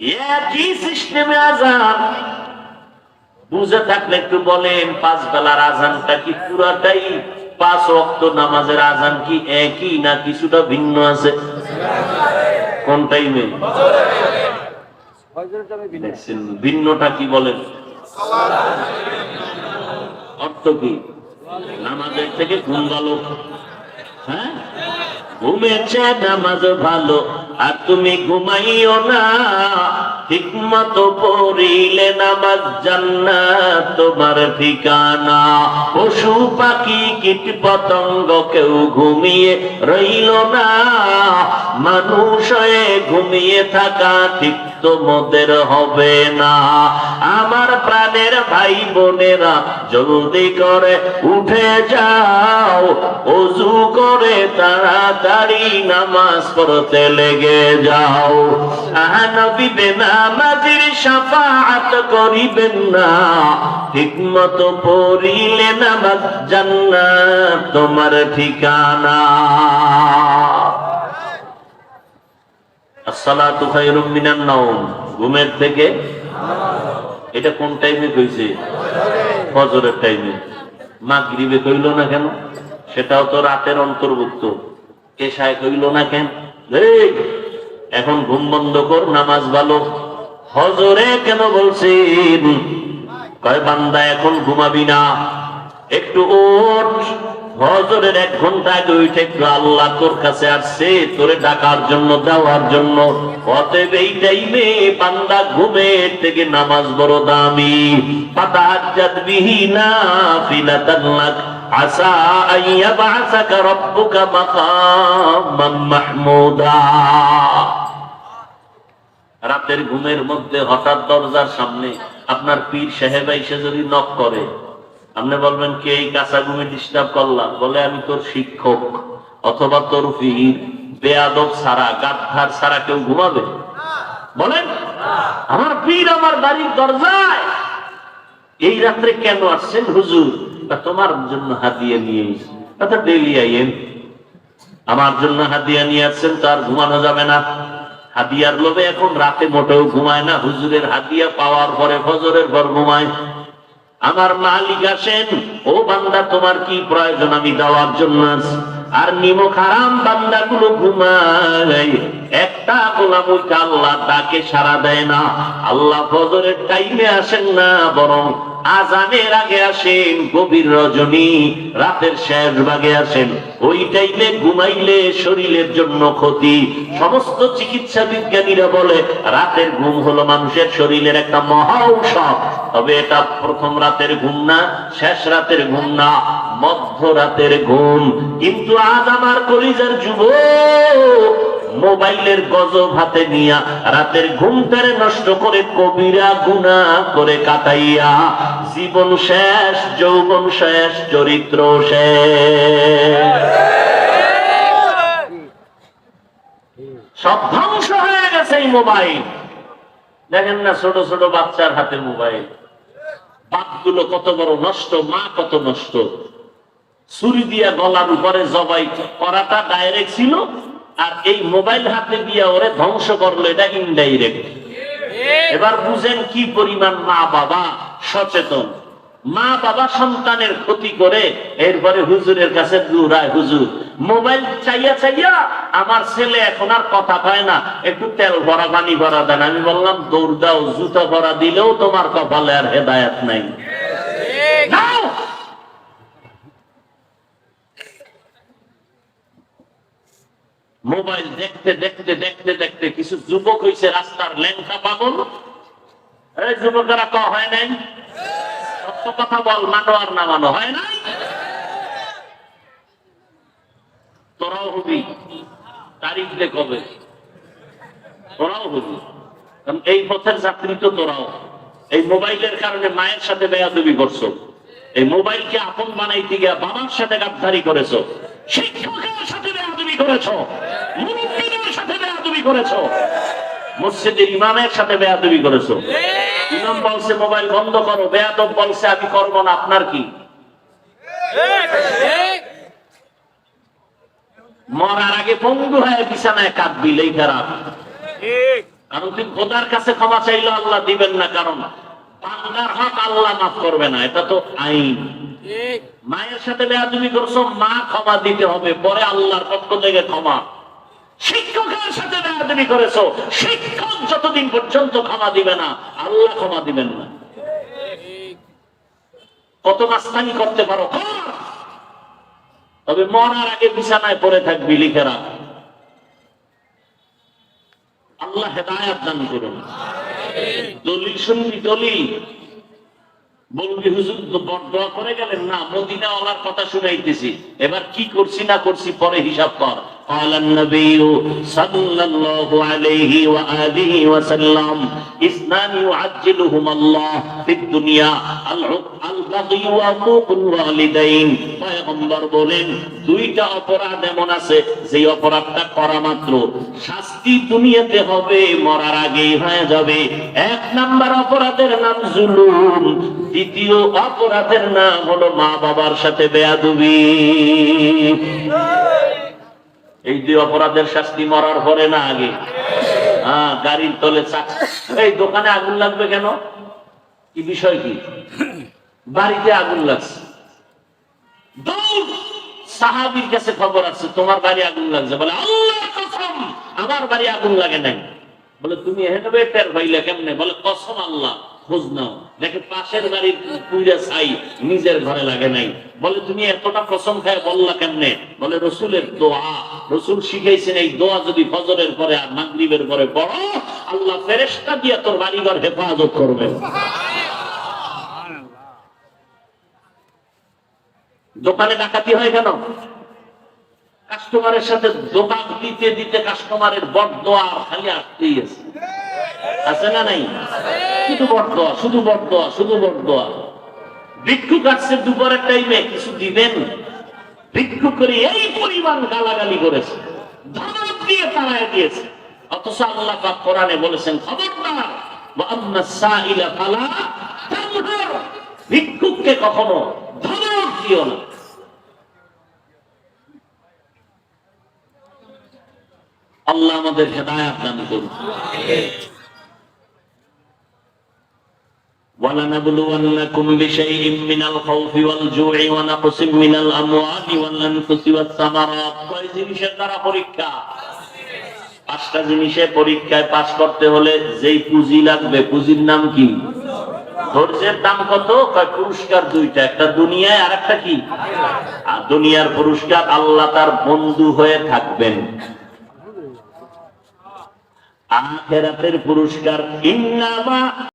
একই সিস্টেমে আজান। বুঝে থাকলে একটু বলেন পাঁচ বেলার আজানটা কি পুরাটাই? পাঁচ অক্ত নামাজের আজান কি একই না কিছুটা ভিন্ন আছে? কোন টাইমে দেখছেন, ভিন্নটা কি বলেন? অর্থ কি? নামাজের থেকে ঘুম ভালো হ্যাঁ? ঘুমেছে নামাজ ভালো। আর তুমি ঘুমাইও না। ঠিকমত পড়িলে নামাজ জান্নাত তোমার ঠিকানা। পশু পাখি, কীট পতঙ্গ কেউ ঘুমিয়ে রইল না। মানুষ ঘুমিয়ে থাকা ঠিক তোমাদের হবে না। আমার প্রাণের ভাই বোনেরা জলদি করে উঠে যাও। অজু করে তাড়াতাড়ি নামাজ পড়তে লেগে যাও। আহানবী বেনামাজির সাফাআত করিবেন না। ঠিকমতো পড়িলে নামাজ জান্নাত তোমার ঠিকানা। ঘুমের থেকে? এটা কোন টাইমে কইছে? ফজরের টাইমে মাগরিবে কইল না কেন? সেটাও তো রাতের অন্তর্ভুক্ত। এশায় কইল না কেন? এখন ঘুম বন্ধ কর, নামাজ ভালো। হজরে কেন বলছেন? কয়, বান্দা, এখন ঘুমাবি না। একটু ওঠ হজরের এক ঘণ্টা আগে উঠে একটু আল্লাহ তোর কাছে আসছে, তোরে ডাকার জন্য, দেওয়ার জন্য। অতএব এই টাইমে বান্দা ঘুমের থেকে নামাজ বড় দামি। পাতাহাজ্জাত বিহি নাফিলাতান লাক। আসা আইয়া বাসাকা মাকামান মাহমুদা। রাতের ঘুমের মধ্যে হঠাৎ দরজার সামনে আপনার পীর সাহেব এসে যদি নক করে, আপনি বলবেন, কে এই কাঁচা ঘুমে ডিস্টার্ব করলাম বলে, আমি তোর শিক্ষক অথবা তোর পীর। বেয়াদব সারা গাদ্ধার সারা কেউ ঘুমাবে? বলেন, আমার পীর আমার বাড়ির দরজায়। এই রাত্রে কেন আসছেন হুজুর? তোমার জন্য হাদিয়া নিয়ে ডেলি আইয়েন। আমার জন্য হাদিয়া নিয়ে আসছেন তার ঘুমানো যাবে না। হাদিয়ার লোভে এখন রাতে মোটেও ঘুমায় না। হুজুরের হাদিয়া পাওয়ার পরে ফজরের পর ঘুমায়। আমার মালিক আসেন, ও বান্দা, তোমার কি প্রয়োজন? আমি দেওয়ার জন্য আর নিমক হারাম বান্দা গুলো ঘুমায়। একটা গোলাম আল্লাহ তাকে সারা দেয় না। আল্লাহ ফজরের টাইমে আসেন না, বরং আজানের আগে আসেন, গভীর রজনী, রাতের শেষ ভাগে আসেন। ওই টাইমে ঘুমাইলে শরীরের জন্য ক্ষতি। সমস্ত চিকিৎসা বিজ্ঞানীরা বলে, রাতের ঘুম হলো মানুষের শরীরের একটা মহা ঔষধ তবে এটা প্রথম রাতের ঘুম না, শেষ রাতের ঘুম না। মধ্য রাতের ঘুম। কিন্তু আজ আমার কলিজার যুব মোবাইলের গজব হাতে নিয়া রাতের ঘুম তারে নষ্ট করে কবিরা গুণা করে কাটাইয়া জীবন শেষ, যৌবন শেষ, চরিত্র শেষ। সব ধ্বংস হয়ে গেছে এই মোবাইল। দেখেন না ছোট ছোট বাচ্চার হাতে মোবাইল। বাপগুলো কত বড় নষ্ট, মা কত নষ্ট। ছুরি দিয়া গলার উপরে জবাই করাটা ডাইরেক্ট ছিল আর এই মোবাইল হাতে দিয়া ওরে ধ্বংস করল এটা ইনডাইরেক্ট এবার বুঝেন কি পরিমাণ মা বাবা সচেতন। মা বাবা সন্তানের ক্ষতি করে এরপরে হুজুরের কাছে দৌড়ায় হুজুর মোবাইল চাইয়া চাইয়া আমার ছেলে এখন আর কথা পায় না একটু তেল ভরা পানি ভরা দেন। আমি বললাম দৌড় দাও জুতো ভরা দিলেও তোমার কপালে আর হেদায়াত নাই। মোবাইল দেখতে দেখতে দেখতে দেখতে কিছু যুবক হইছে রাস্তার লেঙ্কা পাগল। এই যুবকেরা ক, হয় নাই? সত্য কথা বল, মানো আর না মানো, হয় নাই? তোরাও হবি। তারিখ তোরাও হবি। কারণ এই পথের যাত্রী তো তোরাও। এই মোবাইলের কারণে মায়ের সাথে বেয়াদবি করছ। এই মোবাইলকে আপন বানাইতে গিয়া বাবার সাথে গাদ্দারি করেছ। শিক্ষকের সাথে বেয়াদবি করেছ। মসজিদের ইমামের সাথে বেয়াদবি করেছ। ইমাম বলছে, মোবাইল বন্ধ করো, বেয়াদব বলছে, আমি করব না, আপনার কি? মরার আগে পঙ্গু হয়ে বিছানায় কাঁদবি কারণ খোদার কাছে ক্ষমা চাইলে আল্লাহ দিবেন না, কারণ বান্দার হক আল্লাহ মাফ করবে না, এটা তো আইন। মায়ের সাথে বেয়াদুমি করছ, মা ক্ষমা দিতে হবে, পরে আল্লাহর পক্ষ থেকে ক্ষমা। শিক্ষকের সাথে বেয়াদুমি করেছ। শিক্ষক যতদিন পর্যন্ত ক্ষমা দিবে না, আল্লাহ ক্ষমা দিবেন না। কত মাস্তানি করতে পারো। তবে মরার আগে বিছানায় পড়ে থাকবি, লিখে রাখ। আল্লাহ হেদায়াত দান করুন। দলিল শুনবি, দলিল। বলবি, হুজুর, তো বড় করে গেলেন না মদিনা ওলার কথা শুনাইতেছি। এবার কি করছি না করছি পরে হিসাব কর। قال النبي صلى الله عليه وآله وسلم اثنان يعجلهما الله في الدنيا العق- البغي وعقوق الوالدين পয়গম্বর বলেন দুইটা অপরাধ এমন আছে যে অপরাধটা করা মাত্র শাস্তি দুনিয়াতে হবে মরার আগেই হয়ে যাবে এক নাম্বার অপরাধের নাম জুলুম দ্বিতীয় অপরাধের নাম হলো মা বাবার সাথে বেয়াদুবি এই যে অপরাধের শাস্তি মরার পরে না আগে। হ্যাঁ গাড়ির তলে এই দোকানে আগুন লাগবে কেন? কি বিষয় কি? বাড়িতে আগুন লাগছে। সাহাবির কাছে খবর আছে, তোমার বাড়ি আগুন লাগছে। বলে, আল্লাহ আমার বাড়ি আগুন লাগে নাই। বলে তুমি টের হইলে কেমনে? বলে কসম আল্লাহ খোঁজ নাও। দেখে পাশের বাড়ির ছাই নিজের ঘরে লাগে নাই। বলে তুমি এতটা কসম খায় বললা কেমনে? বলে রসুলের দোয়া রসুল শিখাইছেন এই দোয়া যদি ফজরের পরে আর মাগরিবের পরে পড়ো আল্লাহ ফেরেশতা দিয়ে তোর বাড়িঘর হেফাজত করবেন দোকানে ডাকাতি হয় কেন? কাস্টমারের সাথে দোকান দিতে দিতে কাস্টমারের বটদোয়া খালি আসতেই আছে। আছে না নাই? শুধু বড় দোয়া শুধু বড় দোয়া শুধু বড় দোয়া ভিক্ষুক আসছে দুপুরের টাইমে কিছু দিবেন? ভিক্ষুক করে এই পরিমাণ গালাগালি করেছে। ধমক দিয়ে দিয়েছে। অথচ আল্লাহ পাক কোরআনে বলেছেন, খবরদার, ওয়া সাইলা ফালা ভিক্ষুককে কখনো ধমক দিও না। আল্লাহ আমাদের হেদায়াত দান করুন ولنبلونكم بشيء من الخوف والجوع ونقص من الأموال والأنفس والثمرات কয় জিনিসের দ্বারা পরীক্ষা পাঁচটা জিনিসে পরীক্ষায় পাশ করতে হলে যেই পুঁজি লাগবে পুঁজির নাম কি ধৈর্যের দাম কত কয় পুরস্কার দুইটা একটা দুনিয়ায় আর একটা কি আর দুনিয়ার পুরস্কার আল্লাহ তার বন্ধু হয়ে থাকবেন আখেরাতের পুরস্কার ইন্নামা